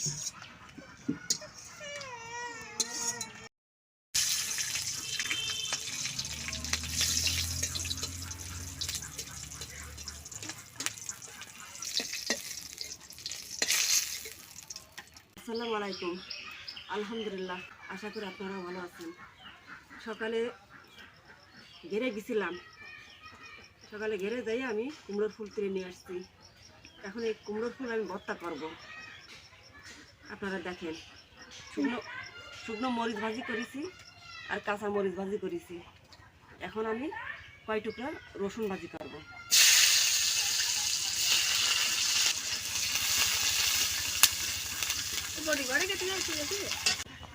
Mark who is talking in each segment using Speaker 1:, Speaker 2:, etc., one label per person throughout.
Speaker 1: আসসালামু আলাইকুম। আলহামদুলিল্লাহ, আশা করি আপনারা ভালো আছেন। সকালে ঘেরে গেছিলাম। সকালে ঘেরে যাই আমি কুমড়োর ফুল তুলে নিয়ে আসছি। এখন এই কুমড়োর ফুল আমি ভর্তা করব। আপনারা দেখেন। শুকনো শুকনো মরিচ ভাজি করেছি আর কাঁচা মরিচ ভাজি করেছি। এখন আমি কয় টুকরা রসুন ভাজি করব।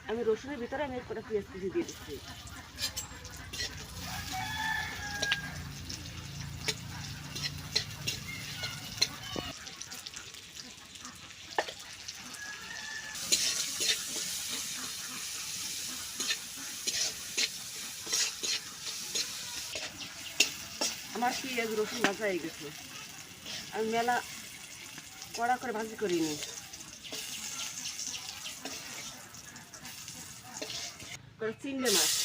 Speaker 1: আমি রসুনের ভিতরে আমি একটা পেঁয়াজ কুচি দিয়ে দিচ্ছি আমার পেঁয়াজ রসুন ভাজা হয়ে গেছে। আমি মেলা কড়া করে ভাজি করিনি। করে চিংড়ি মাছ।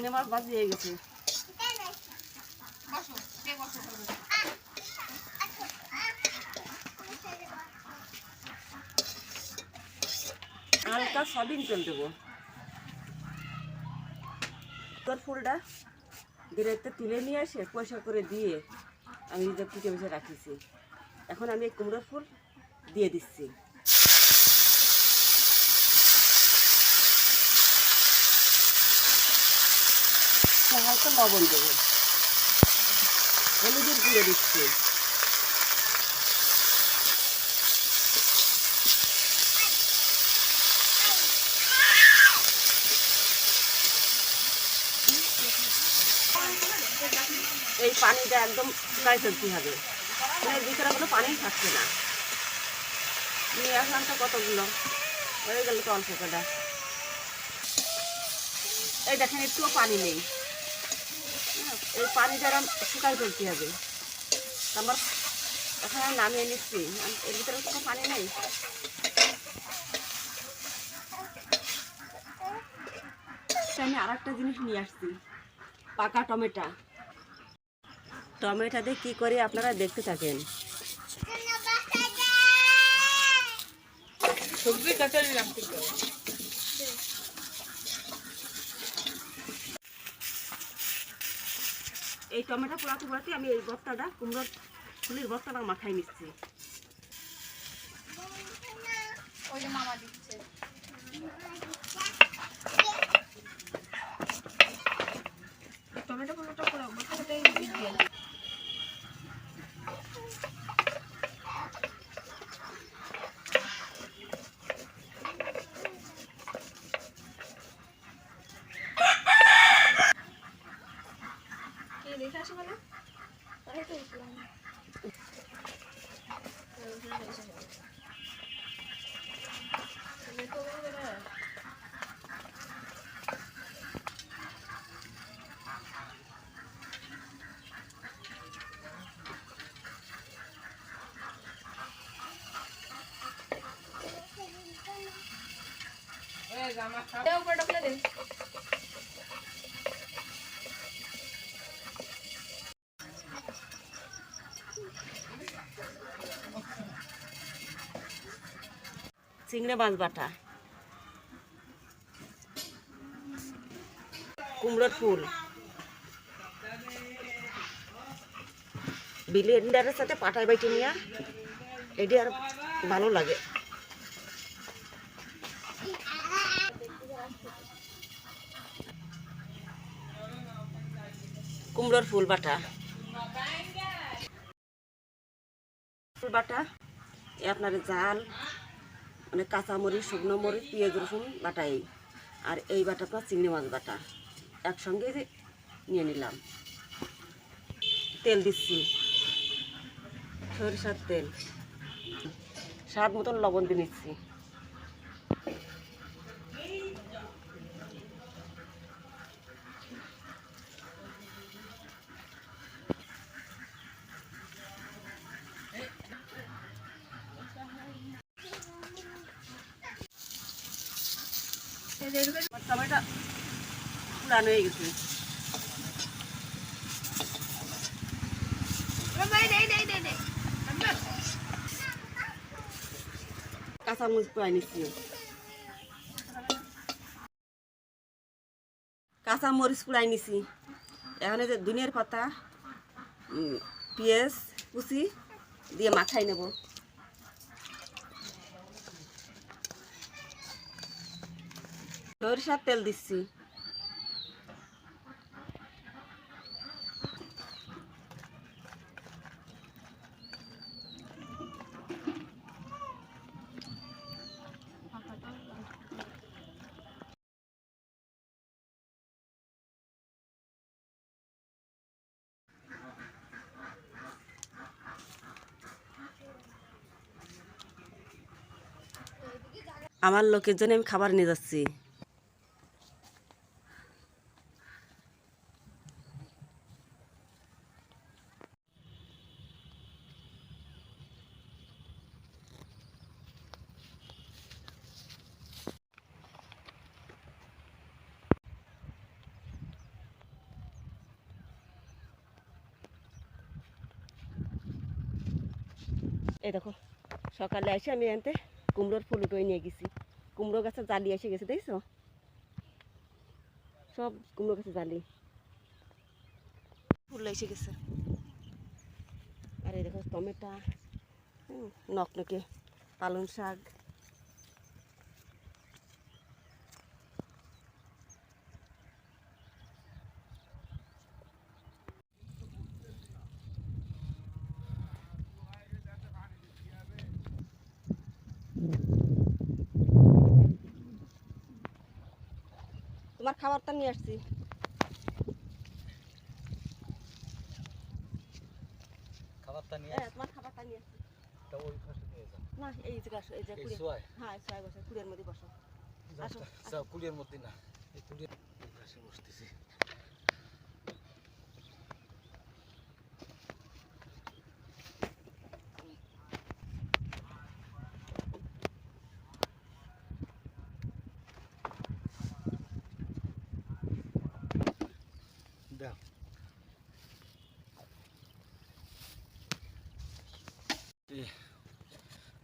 Speaker 1: চিংড়ি মাছ ভাজি হয়ে গেছে। হালকা সবিন তেল দেবো। তোর ফুলটা বিরাইতে তুলে নিয়ে এসে পয়সা করে দিয়ে আমি যে কুটে বেছে রাখিছি। এখন আমি কুমড়োর ফুল দিয়ে দিচ্ছি। তো হালকা লবণ দেবো। হলুদের গুঁড়ো দিচ্ছি। এই পানিটা একদম শুকাই ফেলতে হবে। মানে এর ভিতরে কোনো পানি থাকছে না। নিয়ে আসলাম তো কতগুলো? হয়ে গেল তো অল্প কটা। এই দেখেন, একটুও পানি নেই। এই পানিটা এরম শুকাই ফেলতে হবে। আমার এখন আমি নামিয়ে নিচ্ছি। এর ভিতরে কোনো পানি নেই। আমি আর একটা জিনিস নিয়ে আসছি পাকা টমেটা। টমেটো দিয়ে কী করি আপনারা দেখতে থাকেন?
Speaker 2: সবজি কাচারি
Speaker 1: এই টমেটো পোড়াতে পোড়াতে আমি এই বস্তাটা কুমড়োর ফুলের বস্তাটা মাথায় নিচ্ছি।
Speaker 2: টমেটো পোড়াটা পুরো বসাটাই দিয়ে।
Speaker 1: চিংড়ি মাছ বাটা। কুমড়োর ফুল। বিলিন্ডারের সাথে পাটায় বাইটে নিয়ে এটি আর ভালো লাগে। কুমড়োর ফুল বাটা। ফুল বাটা এ আপনার জাল মানে কাঁচামরিচ শুকনো মরিচ, পেঁয়াজ, রসুন বাটা এই আর এই বাটাটা চিংড়ি মাছ বাটা। একসঙ্গে নিয়ে নিলাম। তেল দিচ্ছি। সরিষার তেল। স্বাদ মতন লবণ দিয়ে নিচ্ছি
Speaker 2: এই যে এরকম
Speaker 1: আমার টমেটো পুরানো হয়ে গেছে।
Speaker 2: বাবা, এই দে, এই দে, এই দে, এই দে। বাবা,
Speaker 1: কাঁচা মরিচ পুরাই নিচ্ছি। কাঁচা মরিচ পুরাই নিছি। এখানে যে দুনিয়ার পাতা পেঁয়াজ কুচি দিয়ে মাখাই নেব। সরিষার তেল দিচ্ছি। আমার লোকের জন্য আমি খাবার নিয়ে যাচ্ছি। এই দেখো সকালে এসে আমি এনতে কুমড়োর ফুল উঠে নিয়ে গেছি। কুমড়ো গাছের জালি এসে গেছে, দেখছ? সব কুমড়ো গাছের জালি। ফুল এসে গেছে। আর এই দেখো টমেটা নকনকে পালং শাক। তোমার খাবারটা নিয়ে আসছি।
Speaker 3: খাবারটা নিয়ে
Speaker 1: হ্যাঁ তোমার খাবারটা নিয়ে আসছি।
Speaker 3: তো ওই পাশে নিয়ে যাও।
Speaker 1: না এই যে আসো এই কুড়ি হ্যাঁ ছয় বছর কুড়ির মধ্যে বসো। আসো,
Speaker 3: যাও কুড়ির মধ্যে না এই কুড়ির এই পাশে বসতেছি দাও এ,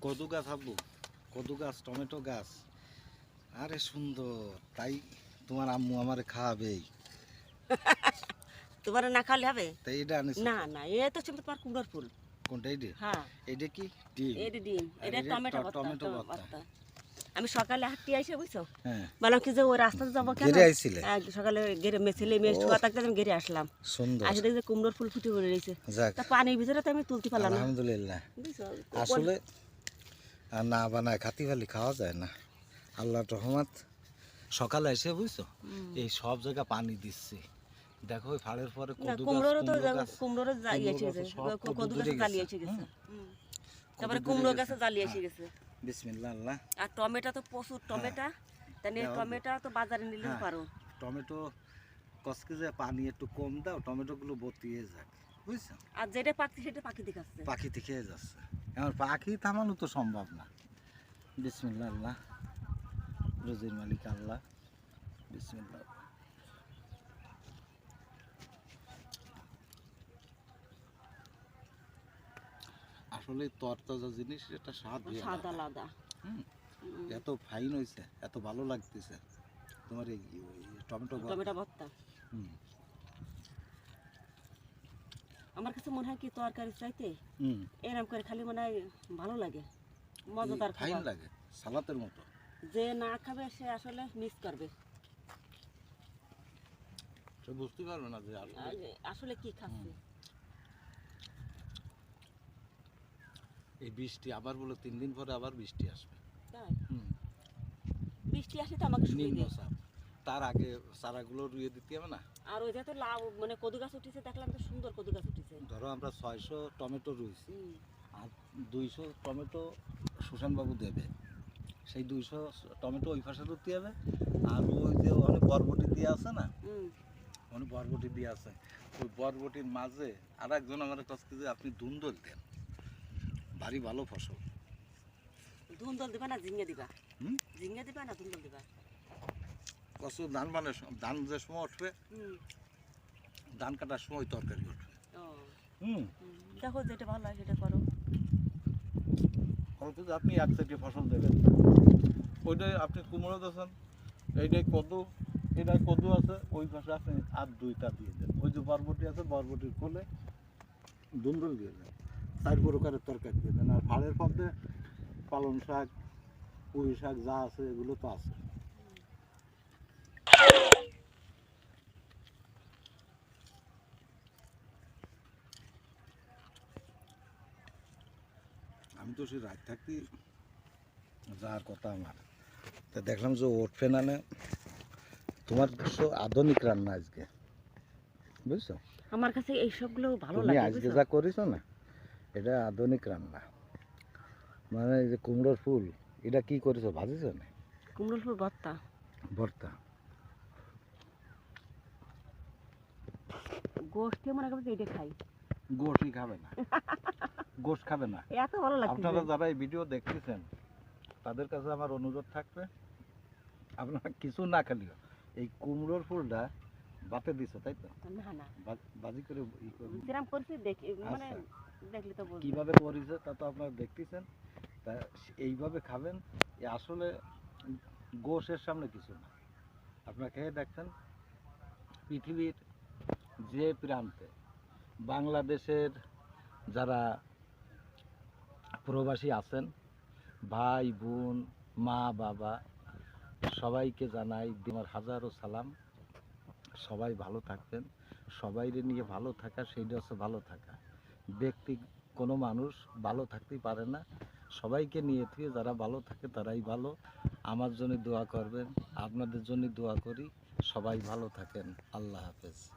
Speaker 3: কদু গাছ আব্বু কদু গাছ টমেটো গাছ। আরে সুন্দর তাই তোমার আম্মু আমারে খাওয়াবেই।
Speaker 1: তোমার না খাওয়ালে হবে?
Speaker 3: তাই এটা আনিস।
Speaker 1: না না এ তো ছিল তোমার কুমড়োর ফুল।
Speaker 3: কোনটা এইটা?
Speaker 1: হ্যাঁ।
Speaker 3: এইটা কি? ডিম।
Speaker 1: এটা ডিম এটা
Speaker 3: এটা
Speaker 1: টমেটো ভর্তা,
Speaker 3: টমেটো ভর্তা।
Speaker 1: ভর্তা। আমি সকালে হাঁটতে আইসে বুঝছ?
Speaker 3: হ্যাঁ।
Speaker 1: বললাম কি যে ওই রাস্তাতে যাব কেন? হ্যাঁ, সকালে গেরে মেছেলে মেয়ে। শোয়া থাকতে আমি গেরে আসলাম।
Speaker 3: সুন্দর।
Speaker 1: আসে দেখি যে কুমড়োর ফুল ফুটে পড়ে রয়েছে।
Speaker 3: যাক।
Speaker 1: তা পানির ভিতরে তো আমি তুলতে পারলাম না।
Speaker 3: আলহামদুলিল্লাহ।
Speaker 1: বুঝছ?
Speaker 3: আসলে আর না বানায় খাতি ফালি খাওয়া যায় না। আল্লাহ রহমত। সকালে এসে বুঝছ? এই সব জায়গা পানি দিচ্ছে। দেখো ওই ফাড়ের পরে
Speaker 1: তো
Speaker 3: কদু
Speaker 1: গেছে।
Speaker 3: গেছে।
Speaker 1: তারপরে কুমড়ো
Speaker 3: গাছে।
Speaker 1: জ্বালিয়ে এসে গেছে।
Speaker 3: বিসমিল্লাহ আল্লাহ।
Speaker 1: আর টমেটো তো প্রচুর টমেটো। তাহলে টমেটো তো বাজারে নিলেও
Speaker 3: হ্যাঁ।
Speaker 1: পারো।
Speaker 3: টমেটো কষকে যে পানি একটু কম দাও টমেটোগুলো বতিয়ে যাক। বুঝছ?
Speaker 1: আর যেটা সেটা পাখি
Speaker 3: থেকে যাচ্ছে। এখন পাখি থামানো তো সম্ভব না। বিসমিল্লাহ আল্লাহ। রোজির মালিক আল্লাহ। বিসমিল্লাহ আসলে তরতাজা জিনিস এটা স্বাদ
Speaker 1: স্বাদ আলাদা।
Speaker 3: এত ফাইন হয়েছে এত ভালো লাগতেছে। তোমার এই টমেটো।
Speaker 1: টমেটো ভর্তা।
Speaker 3: হুম।
Speaker 1: আমার কাছে মনে হয় কি তরকারি চাইতে এরকম করে খালি মনে হয় ভালো লাগে মজাদার খাবার।
Speaker 3: লাগে সালাতের মতো।
Speaker 1: যে না খাবে সে আসলে মিস করবে।
Speaker 3: সে বুঝতে পারবে না যে আসলে
Speaker 1: কি খাচ্ছে।
Speaker 3: এই বৃষ্টি আবার বলে তিন দিন পরে আবার বৃষ্টি আসবে।
Speaker 1: বৃষ্টি আসলে তো আমাকে শুকিয়ে
Speaker 3: নিম্ন তার আগে চারাগুলো রুইয়ে দিতে হবে না?
Speaker 1: আর ওই যে তো লাউ মানে কদু গাছ উঠেছে দেখলাম তো সুন্দর কদু গাছ উঠেছে।
Speaker 3: ধরো আমরা ছয়শো টমেটো রুইছি আর দুইশো টমেটো সুশানবাবু দেবে। সেই দুইশো টমেটো ওই পাশে ধরতে হবে আর ওই যে অনেক বরবটি দিয়ে আছে না
Speaker 1: হুম।
Speaker 3: অনেক বরবটি দিয়ে আছে ওই বরবটির মাঝে আর একজন আমার কাছ থেকে আপনি ধুন্দল দেন ভারী ভালো ফসল।
Speaker 1: ধুন্দল দিবা না ঝিঙ্গে দিবা?
Speaker 3: হুম?
Speaker 1: ঝিঙ্গে দিবা না ধুন্দল দিবা?
Speaker 3: কত ধান মানে ধান যে সময় উঠবে ধান কাটার সময় তরকারি উঠবে। হুম।
Speaker 1: হুম। দেখো যেটা ভালো হয় সেটা করো।
Speaker 3: অথচ আপনি এক সাইডে ফসল দেবেন। ওইটাই আপনি কুমড়ো দিয়েছেন এইটাই কদু এটাই কদু আছে ওই পাশে আপনি আর দুইটা দিয়ে দেন। ওই যে বরবটি আছে বরবটির কোলে দুন্দুল দিয়ে দেন। চার প্রকারের তরকারি দিয়ে দেন। আর ভাড়ের মধ্যে পালং শাক পুঁই শাক যা আছে এগুলো তো আছে। আমি তো সেই রাত থাকতে যাওয়ার কথা আমার। তা দেখলাম যে উঠবে না না তোমার আধুনিক রান্না আজকে বুঝছ?
Speaker 1: আমার কাছে এই সবগুলো ভালো লাগে
Speaker 3: আজকে যা করেছ না এটা আধুনিক রান্না। মানে এই যে কুমড়োর ফুল এটা কি করেছ ভাজিছো না?
Speaker 1: কুমড়োর ফুল ভর্তা।
Speaker 3: ভর্তা।
Speaker 1: গোষ্ঠী মনে করবে এটা খাই।
Speaker 3: গোষ্ঠী খাবে না। গোশ খাবে না।
Speaker 1: এত ভালো লাগছে
Speaker 3: আপনারা যারা এই ভিডিও দেখতেছেন তাদের কাছে আমার অনুরোধ থাকবে আপনারা কিছু না খালিও এই কুমড়োর ফুলটা বাতে দিছো তাই তো?
Speaker 1: না না।
Speaker 3: বাজি করে ই।
Speaker 1: যেরকম করছি দেখি মানে
Speaker 3: আচ্ছা।
Speaker 1: দেখলে তো
Speaker 3: কীভাবে করেছে তা তো আপনারা দেখতেছেন তা এইভাবে খাবেন আসলে গোশের সামনে কিছু না। আপনারা খেয়ে দেখছেন পৃথিবীর যে প্রান্তে বাংলাদেশের যারা প্রবাসী আছেন। ভাই, বোন, মা, বাবা, সবাইকে জানাই আমার হাজারো সালাম। সবাই ভালো থাকবেন। সবাইরে নিয়ে ভালো থাকা সেইটা হচ্ছে ভালো থাকা। ব্যক্তি কোনো মানুষ ভালো থাকতেই পারে না। সবাইকে নিয়ে থেকে যারা ভালো থাকে তারাই ভালো। আমার জন্য দোয়া করবেন। আপনাদের জন্য দোয়া করি। সবাই ভালো থাকেন। আল্লাহ হাফেজ।